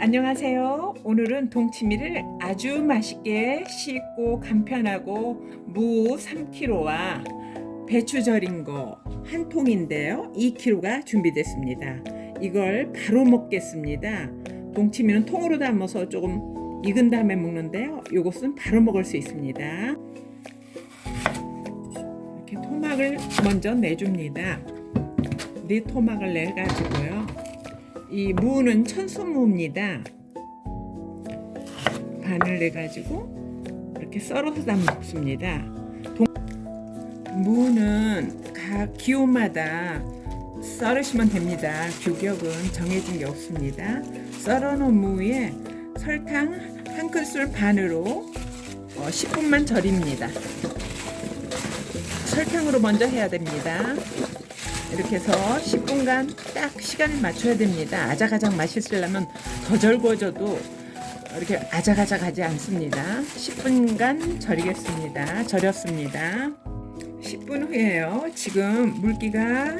안녕하세요. 오늘은 동치미를 아주 맛있게 씻고 간편하고 무 3kg와 배추 절인 거 한 통인데요. 2kg가 준비됐습니다. 이걸 바로 먹겠습니다. 동치미는 통으로 담아서 조금 익은 다음에 먹는데요. 이것은 바로 먹을 수 있습니다. 이렇게 토막을 먼저 내줍니다. 네 토막을 내가지고요. 이 무는 천수무입니다. 반을 내 가지고 이렇게 썰어서 담습니다. 동- 무는 각 기호마다 썰으시면 됩니다. 규격은 정해진 게 없습니다. 썰어놓은 무에 설탕 한 큰술 반으로 어, 10분만 절입니다. 설탕으로 먼저 해야 됩니다. 이렇게 해서 10분간 딱 시간을 맞춰야 됩니다. 아작아작 맛있으려면 더 절구어줘도 이렇게 아작아작 하지 않습니다. 10분간 절이겠습니다. 절였습니다. 10분 후에요. 지금 물기가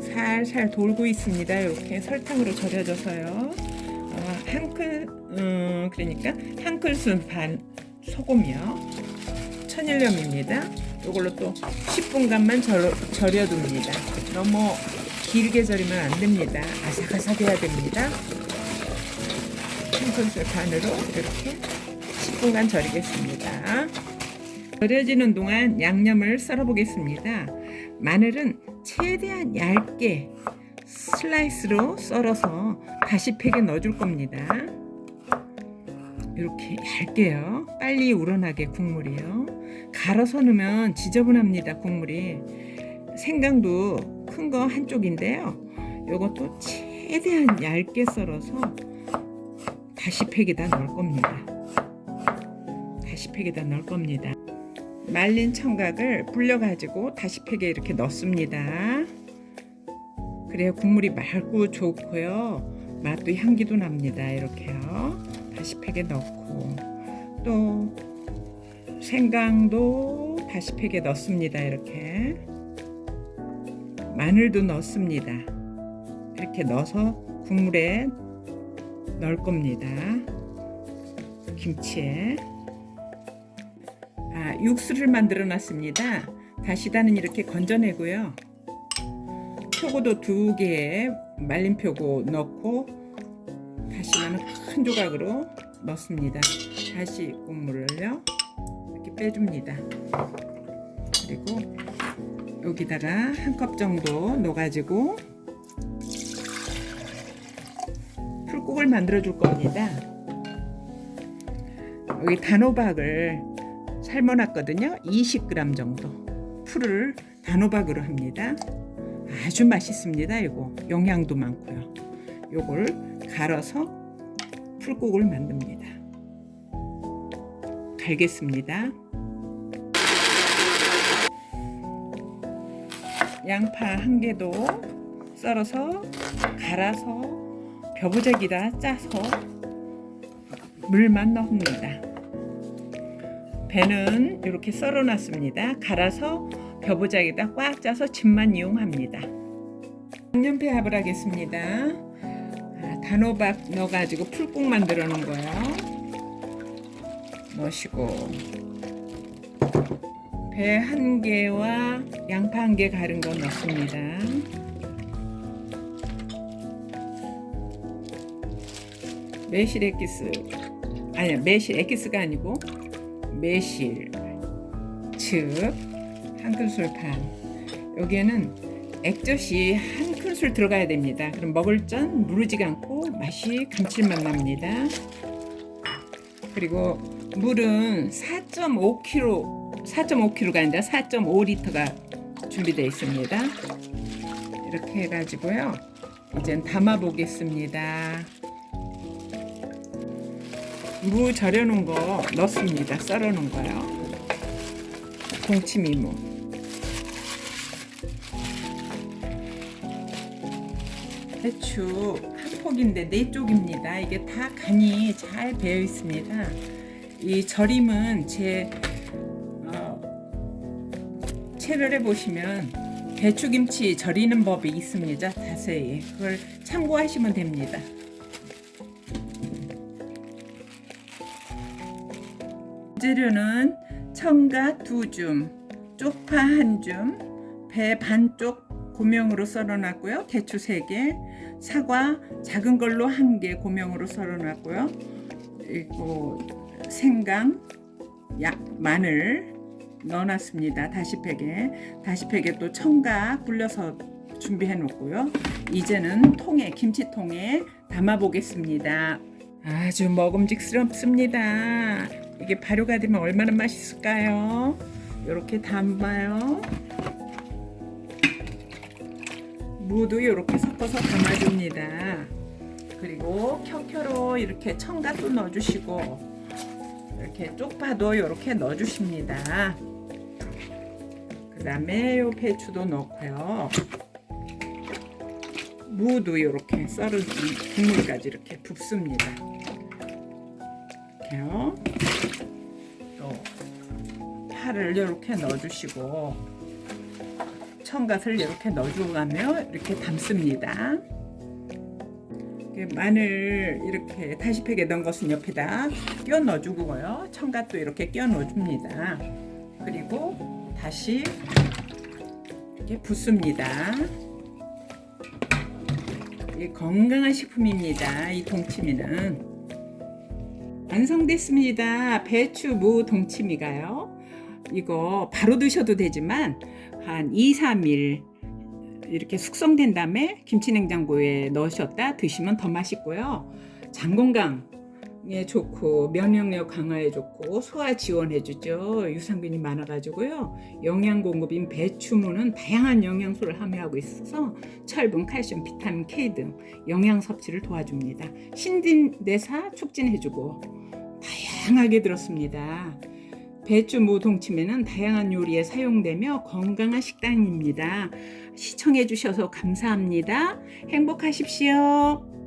살살 돌고 있습니다. 이렇게 설탕으로 절여져서요. 어, 한 큰, 음, 그러니까 한 큰술 반 소금이요. 천일염입니다. 이걸로 또 10분간만 절, 절여둡니다. 너무 길게 절이면 안 됩니다. 아삭아삭해야 됩니다. 한 큰술 반으로 이렇게 10분간 절이겠습니다. 절여지는 동안 양념을 썰어 보겠습니다. 마늘은 최대한 얇게 슬라이스로 썰어서 다시 팩에 넣어줄 겁니다. 이렇게 얇게요. 빨리 우러나게 국물이요. 갈아서 넣으면 지저분합니다. 국물이. 생강도 큰 거 한쪽인데요. 이것도 최대한 얇게 썰어서 다시 팩에다 넣을 겁니다. 다시 팩에다 넣을 겁니다. 말린 청각을 불려가지고 다시 팩에 이렇게 넣습니다. 그래야 국물이 맑고 좋고요. 맛도 향기도 납니다. 이렇게요. 다시 팩에 넣고 또 생강도 다시 팩에 넣습니다. 이렇게 마늘도 넣습니다. 이렇게 넣어서 국물에 넣을 겁니다. 김치에 아, 육수를 만들어 놨습니다. 다시다는 이렇게 건져내고요. 표고도 두 개에 말린 표고 넣고 다시마는 큰 조각으로 넣습니다. 다시 국물을요 이렇게 빼줍니다. 그리고 여기다가 한 컵 정도 넣어가지고 풀국을 만들어 줄 겁니다. 여기 단호박을 삶아놨거든요. 20g 정도 풀을 단호박으로 합니다. 아주 맛있습니다. 이거 영양도 많고요. 요걸 갈아서 풀국을 만듭니다. 갈겠습니다. 양파 한 개도 썰어서 갈아서 벼부작이다 짜서 물만 넣습니다. 배는 이렇게 썰어놨습니다. 갈아서 벼부작에다 꽉 짜서 즙만 이용합니다. 양념 배합을 하겠습니다. 아, 단호박 넣어가지고 풀국 만들어 놓은 거요. 넣으시고. 배 한 개와 양파 한 개 갈은 거 넣습니다. 매실 액기스. 아니야 매실 액기스가 아니고 매실. 즙. 한 큰술 반. 여기에는 액젓이 한 큰술 들어가야 됩니다. 그럼 먹을 전 무르지가 않고 맛이 감칠맛 납니다. 그리고 물은 4.5kg 4.5kg가 아니라 4.5리터가 준비되어 있습니다. 이렇게 해가지고요. 이젠 담아 보겠습니다. 무 절여놓은 거 넣습니다. 썰어놓은 거요. 동치미무. 배추 한 폭인데 네 쪽입니다. 이게 다 간이 잘 배어 있습니다. 이 절임은 제 어, 채널에 보시면 배추김치 절이는 법이 있습니다. 자세히 그걸 참고하시면 됩니다. 재료는 청가 두 줌, 쪽파 한 줌, 배 반쪽 고명으로 썰어놨고요. 대추 3개, 사과 작은 걸로 한 개 고명으로 썰어 놨고요. 그리고 생강, 약 마늘 넣어 놨습니다. 다시팩에 다시팩에 또 청각 불려서 준비해 놓고요. 이제는 통에 김치통에 담아 보겠습니다. 아주 먹음직스럽습니다. 이게 발효가 되면 얼마나 맛있을까요? 이렇게 담아요. 무도 이렇게 섞어서 담아줍니다. 그리고 켜켜로 이렇게 청각도 넣어주시고 이렇게 쪽파도 이렇게 넣어주십니다. 그 다음에 요 배추도 넣고요. 무도 이렇게 썰은 국물까지 이렇게 붓습니다. 이렇게요. 또 파를 이렇게 넣어주시고 청갓을 이렇게 넣어주고 가며 이렇게 담습니다. 마늘 이렇게 다시팩에 넣은 것은 옆에다 끼워 넣어주고요. 청갓도 이렇게 끼워 넣어줍니다. 그리고 다시 이렇게 붓습니다. 이 건강한 식품입니다. 이 동치미는 완성됐습니다. 배추 무 동치미가요. 이거 바로 드셔도 되지만 한 2, 3일 이렇게 숙성된 다음에 김치냉장고에 넣으셨다 드시면 더 맛있고요. 장 건강에 좋고 면역력 강화에 좋고 소화 지원해 주죠. 유산균이 많아가지고요. 영양 공급인 배추무는 다양한 영양소를 함유하고 있어서 철분, 칼슘, 비타민 K 등 영양 섭취를 도와줍니다. 신진대사 촉진해주고 다양하게 들었습니다. 배추 무 동치미는 다양한 요리에 사용되며 건강한 식단입니다. 시청해 주셔서 감사합니다. 행복하십시오.